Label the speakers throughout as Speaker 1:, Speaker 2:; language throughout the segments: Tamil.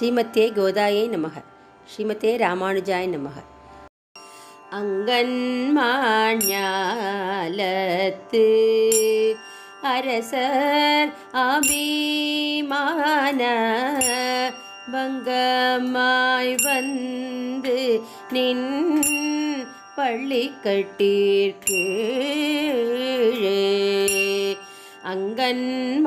Speaker 1: ஸ்ரீமத்தே கோதாயை நமக. ஸ்ரீமத்தே ராமானுஜாய நமக. அங்கன்மாஞாலத்து அரசர் அபிமான பங்கமாய் வந்து நின் பள்ளி கட்டீர்கீழே அங்கன்மாஞாலத்து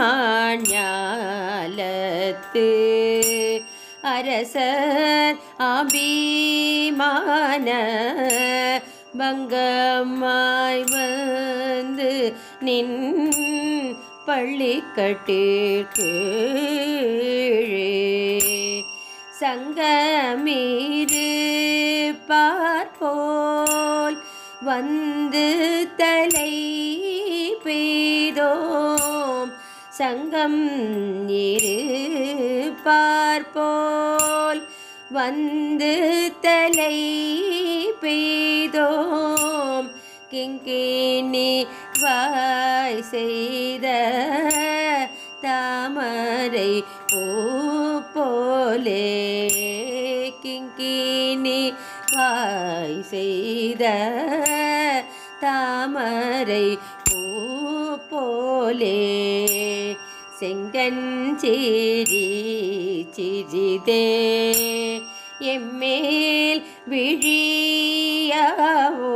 Speaker 1: அரசர் அபிமான பங்கமாய் வந்து நின் பள்ளி கட்டீர்கீழே சங்கமீது பார்ப்போல் வந்து தலை பெய்தோம் சங்கம் இரு பார்ப்போல். வந்து தலை பெய்தோம். கிங்கினி வாய் செய்த தாமரை பூ போலே கிங்கினி வாய் செய்த தாமரை பூ போலே செங்கஞ்சேரி சிறிதே எம்மேல் விழியாவோ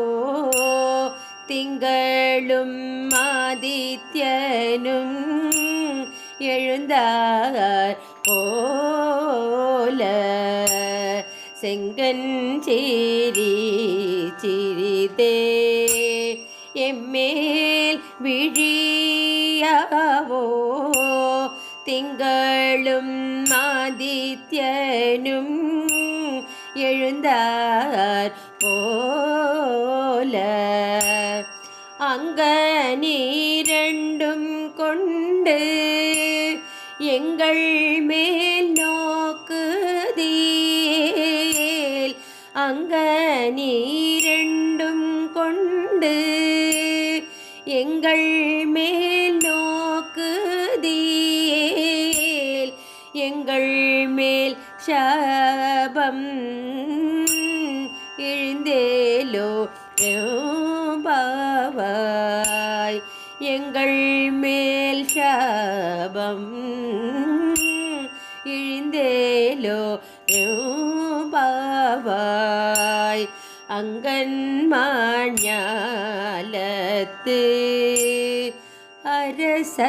Speaker 1: திங்களும் ஆதித்யனும் எழுந்தார் போல. செங்கஞ்சேரி சிறிதே எம்மேல் விழியாவோ திங்களும் ஆதித்யனும் எழுந்தார் போல. அங்க நீரண்டும் கொண்டு எங்கள் மேல் நோக்குதீல் அங்க நீரண்டும் கொண்டு மேல் சாபம் இழிந்தேலோ பாவாய் எங்கள் மேல் சாபம் இழிந்தேலோ பாவாய் அங்கன்மாஞாலத்து அரச